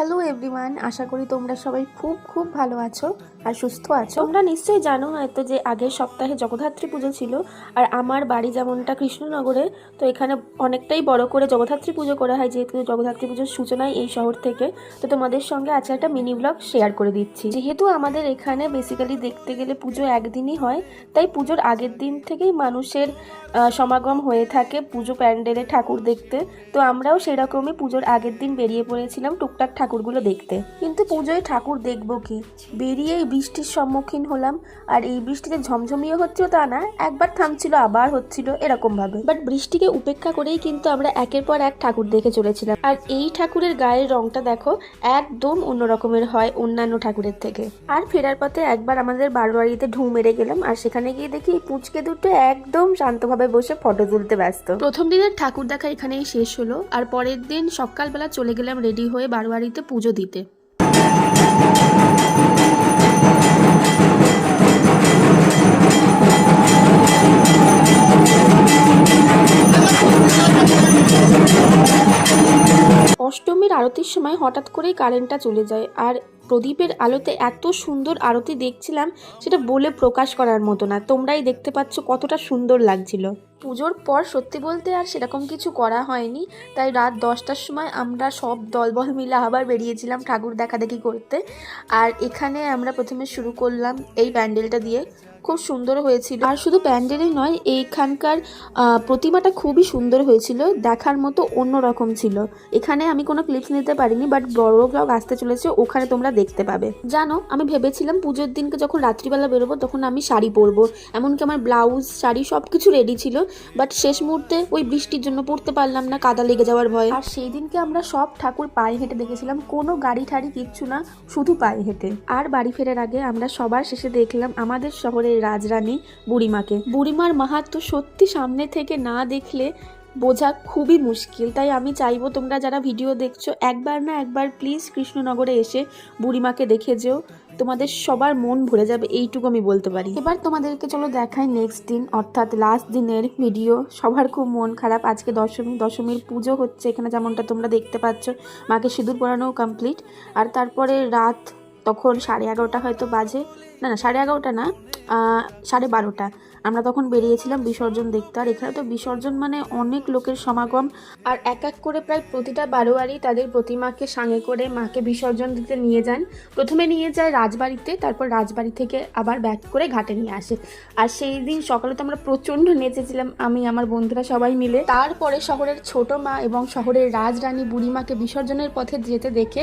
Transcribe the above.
Hello everyone আশা করি তোমরা সবাই খুব খুব ভালো আছো আর সুস্থ আছো। তোমরা নিশ্চয়ই জানো হয়তো যে আগের সপ্তাহে জগদ্ধাত্রী পুজো ছিল আর আমার বাড়ি যেমনটা কৃষ্ণনগরে, তো এখানে অনেকটাই বড় করে জগদ্ধাত্রী পুজো করা হয়, যেহেতু জগদ্ধাত্রী পুজোর সূচনায় এই শহর থেকে। তো তোমাদের সঙ্গে আজকে একটা মিনি ব্লগ শেয়ার করে দিচ্ছি। যেহেতু আমাদের এখানে বেসিক্যালি দেখতে গেলে পুজো একদিনই হয়, তাই পুজোর আগের দিন থেকেই মানুষের সমাগম হয়ে থাকে পুজো প্যান্ডেলে ঠাকুর দেখতে। তো আমরাও সেরকমই পুজোর আগের দিন বেরিয়ে পড়েছিলাম, টুকটাক ঠাকুরগুলো দেখতে। কিন্তু পুজোয় ঠাকুর দেখব কি? বেরিয়েই বৃষ্টির সম্মুখীন হলাম। আর এই বৃষ্টিতে ঝমঝমিয়ে হচ্ছিল তা না, একবার থামছিল, আবার হচ্ছিল এরকম ভাবে বাট বৃষ্টিকে উপেক্ষা করেই কিন্তু আমরা একের পর এক ঠাকুর দেখে চলেছিলাম। আর এই ঠাকুরের গায়ের রংটা দেখো, একদম অন্য রকমের হয় অন্যান্য ঠাকুরের থেকে। আর ফেরার পথে একবার আমাদের বারোয়ারিতে ঢু মেরে গেলাম, আর সেখানে গিয়ে দেখি পুচকে দুটো একদম শান্তভাবে বসে ফটো তুলতে ব্যস্ত। প্রথম দিনের ঠাকুর দেখা এখানেই শেষ হলো, আর পরের দিন সকালবেলা চলে গেলাম রেডি হয়ে বারোয়ারিতে পুজো দিতে। অষ্টমীর আরতির সময় হঠাৎ করেই কারেন্টটা চলে যায় আর প্রদীপের আলোতে এত সুন্দর আরতি দেখছিলাম, সেটা বলে প্রকাশ করার মতো না। তোমরাই দেখতে পাচ্ছ কতটা সুন্দর লাগছিল। পুজোর পর সত্যি বলতে আর সেরকম কিছু করা হয়নি, তাই রাত দশটার সময় আমরা সব দলবল মিলে আবার বেরিয়েছিলাম ঠাকুর দেখাদেখি করতে। আর এখানে আমরা প্রথমে শুরু করলাম এই প্যান্ডেলটা দিয়ে। খুব সুন্দর হয়েছিল। আর শুধু প্যান্ডেলই নয়, এইখানকার প্রতিমাটা খুবই সুন্দর হয়েছিল, দেখার মতো অন্যরকম ছিল। এখানে আমি কোনো ক্লিপস নিতে পারিনি বাট বড় ব্লগ আসতে চলেছে, ওখানে তোমরা দেখতে পাবে। জানো, আমি ভেবেছিলাম পুজোর দিনকে যখন রাত্রিবেলা বেরোবো, তখন আমি শাড়ি পরবো। এমনকি আমার ব্লাউজ শাড়ি সব কিছু রেডি ছিল বাট শেষ মুহূর্তে ওই বৃষ্টির জন্য পড়তে পারলাম না, কাদা লেগে যাওয়ার ভয়। আর সেই দিনকে আমরা সব ঠাকুর পায়ে হেঁটে দেখেছিলাম, কোনো গাড়ি ঠাড়ি কিচ্ছু না, শুধু পায়ে হেঁটে। আর বাড়ি ফেরার আগে আমরা সবার শেষে দেখলাম, আমাদের শহরের রাজরানী বুড়িমাকে। বুড়িমার মাহাত্ম সত্যি সামনে থেকে না দেখলে বোঝা খুবই মুশকিল। তাই আমি চাইব তোমরা যারা ভিডিও দেখছ একবার না একবার প্লিজ কৃষ্ণনগরে এসে বুড়িমাকে দেখে যেও। তোমাদের সবার মন ভরে যাবে এইটুকু আমি বলতে পারি। এবার তোমাদেরকে চলো দেখাই নেক্সট দিন অর্থাৎ লাস্ট দিনের ভিডিও সবার খুব মন খারাপ আজকে দশমী দশমীর পুজো হচ্ছে এখানে যেমনটা তোমরা দেখতে পাচ্ছ। মাকে সিঁদুর পরানো কমপ্লিট আর তারপরে রাত তখন সাড়ে এগারোটা হয়তো বাজে। না না, সাড়ে এগারোটা না সাড়ে বারোটা। আমরা তখন বেরিয়েছিলাম বিসর্জন দেখতে। আর এখানে তো বিসর্জন মানে অনেক লোকের সমাগম। আর এক এক করে প্রায় প্রতিটা বারোয়ারি তাদের প্রতিমাকে সাঙে করে মাকে বিসর্জন দিতে নিয়ে যান। প্রথমে নিয়ে যায় রাজবাড়িতে, তারপর রাজবাড়ি থেকে আবার ব্যাক করে ঘাটে নিয়ে আসে। আর সেই দিন সকালে তো আমরা প্রচণ্ড নেচেছিলাম, আমি, আমার বন্ধুরা সবাই মিলে। তারপরে শহরের ছোট মা এবং শহরের রাজরানী বুড়িমাকে বিসর্জনের পথে যেতে দেখে